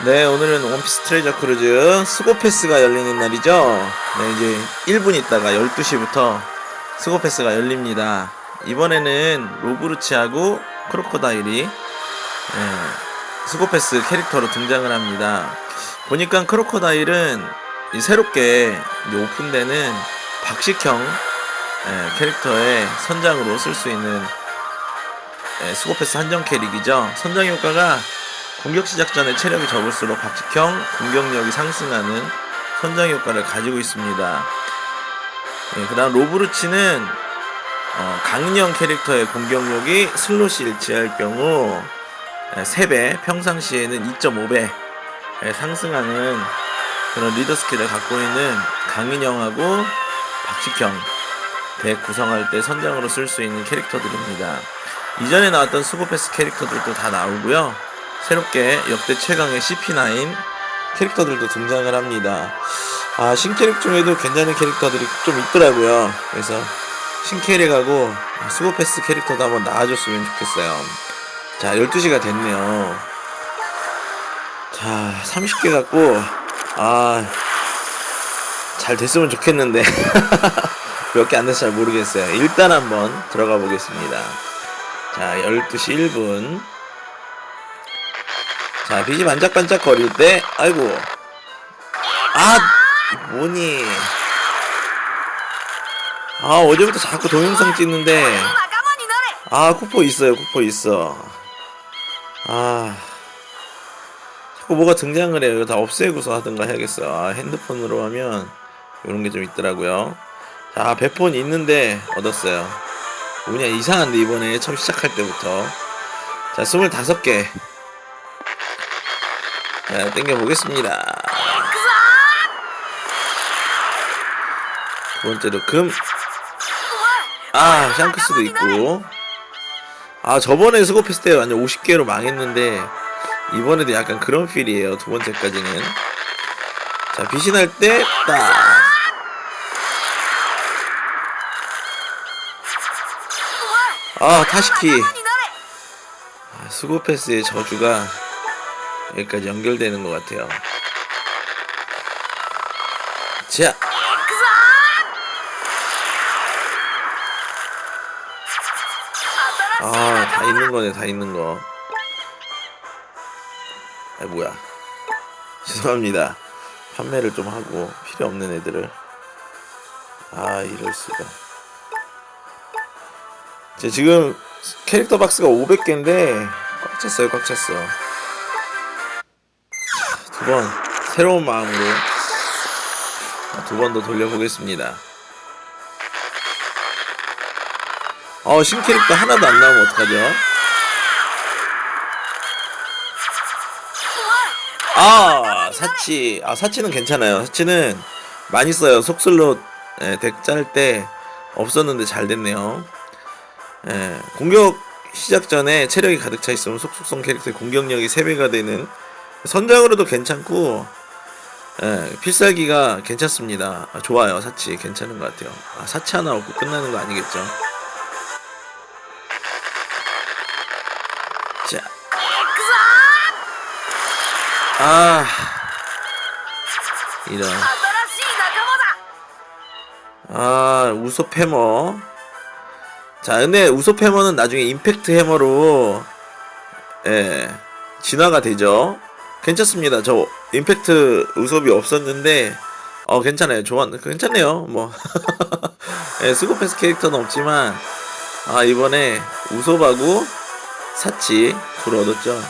네, 오늘은 원피스 트레저 크루즈 스고 패스가 열리는 날이죠. 네, 이제 1분 있다가 12시부터 스고 패스가 열립니다. 이번에는 로브루치하고 크로코다일이 네, 스고 패스 캐릭터로 등장을 합니다. 보니까 크로코다일은 이 새롭게 오픈되는 박식형 예, 캐릭터의 선장으로 쓸 수 있는 예, 스고패스 한정 캐릭이죠. 선장 효과가 공격 시작 전에 체력이 적을수록 박식형 공격력이 상승하는 선장 효과를 가지고 있습니다. 예, 그 다음 로브루치는 어, 강인형 캐릭터의 공격력이 슬롯이 일치할 경우 예, 3배, 평상시에는 2.5배 예, 상승하는 그런 리더 스킬을 갖고 있는 강인형하고 박식형 덱 구성할 때 선장으로 쓸 수 있는 캐릭터들입니다. 이전에 나왔던 수고패스 캐릭터들도 다 나오고요. 새롭게 역대 최강의 CP9 캐릭터들도 등장을 합니다. 아, 신캐릭 중에도 괜찮은 캐릭터들이 좀 있더라고요. 그래서 신캐릭하고 수고패스 캐릭터도 한번 나와줬으면 좋겠어요. 자, 12시가 됐네요. 자, 30개 갖고, 아, 잘 됐으면 좋겠는데. 몇 개 안 돼서 잘 모르겠어요. 일단 한번 들어가 보겠습니다. 자, 12시 1분. 자, 빛이 반짝반짝 거릴 때, 아이고. 아, 뭐니. 아, 어제부터 자꾸 동영상 찍는데. 아, 쿠포 있어요, 쿠포 있어. 아. 자꾸 뭐가 등장을 해요. 이거 다 없애고서 하든가 해야겠어. 아, 핸드폰으로 하면 이런 게 좀 있더라고요. 자, 배폰 있는데 얻었어요. 뭐냐, 이상한데, 이번에 처음 시작할 때부터. 자, 25개. 자, 땡겨보겠습니다. 두 번째로 금. 아, 샹크스도 있고. 아, 저번에 수급했을 때 완전 50개로 망했는데, 이번에도 약간 그런 필이에요. 두 번째까지는. 자, 빛이 날 때, 딱. 아, 타시키. 아, 수고패스의 저주가 여기까지 연결되는 것 같아요. 자, 아, 다 있는 거네, 다 있는 거. 아, 뭐야. 죄송합니다. 판매를 좀 하고, 필요 없는 애들을. 아, 이럴 수가. 제 지금 캐릭터 박스가 500개인데, 꽉 찼어요, 꽉 찼어. 두 번, 새로운 마음으로 두 번 더 돌려보겠습니다. 어, 신캐릭터 하나도 안 나오면 어떡하죠? 아, 사치. 아, 사치는 괜찮아요. 사치는 많이 써요. 속슬로 예, 덱짤 때 없었는데 잘 됐네요. 예, 공격 시작 전에 체력이 가득 차 있으면 속속성 캐릭터의 공격력이 3배가 되는 선장으로도 괜찮고 예, 필살기가 괜찮습니다. 아, 좋아요 사치 괜찮은 것 같아요. 아, 사치 하나 없고 끝나는 거 아니겠죠? 자, 아 이런 아 우섭 해머 자 근데 우섭 해머는 나중에 임팩트 해머로 예 진화가 되죠. 괜찮습니다. 저, 임팩트 우섭이 없었는데, 어, 괜찮아요. 좋아, 괜찮네요. 뭐. 예, 스고패스 캐릭터는 없지만, 아, 이번에 우섭하고 사치 둘 얻었죠.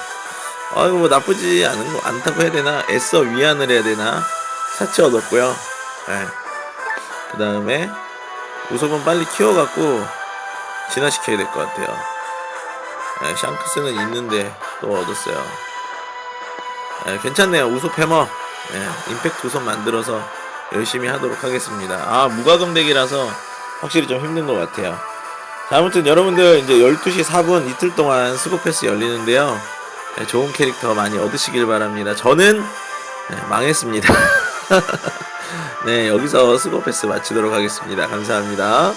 아이고, 뭐 나쁘지 않은 거, 않다고 해야 되나? 애써 위안을 해야 되나? 사치 얻었고요. 예. 그 다음에 우섭은 빨리 키워갖고 진화시켜야 될 것 같아요. 예, 샹크스는 있는데 또 얻었어요. 예, 괜찮네요. 우섭 해머. 예, 임팩트 우섭 만들어서 열심히 하도록 하겠습니다. 아, 무과금 덱이라서 확실히 좀 힘든 것 같아요. 자, 아무튼 여러분들 이제 12시 4분 이틀 동안 스고패스 열리는데요. 예, 좋은 캐릭터 많이 얻으시길 바랍니다. 저는 예, 망했습니다. 네, 여기서 스고패스 마치도록 하겠습니다. 감사합니다.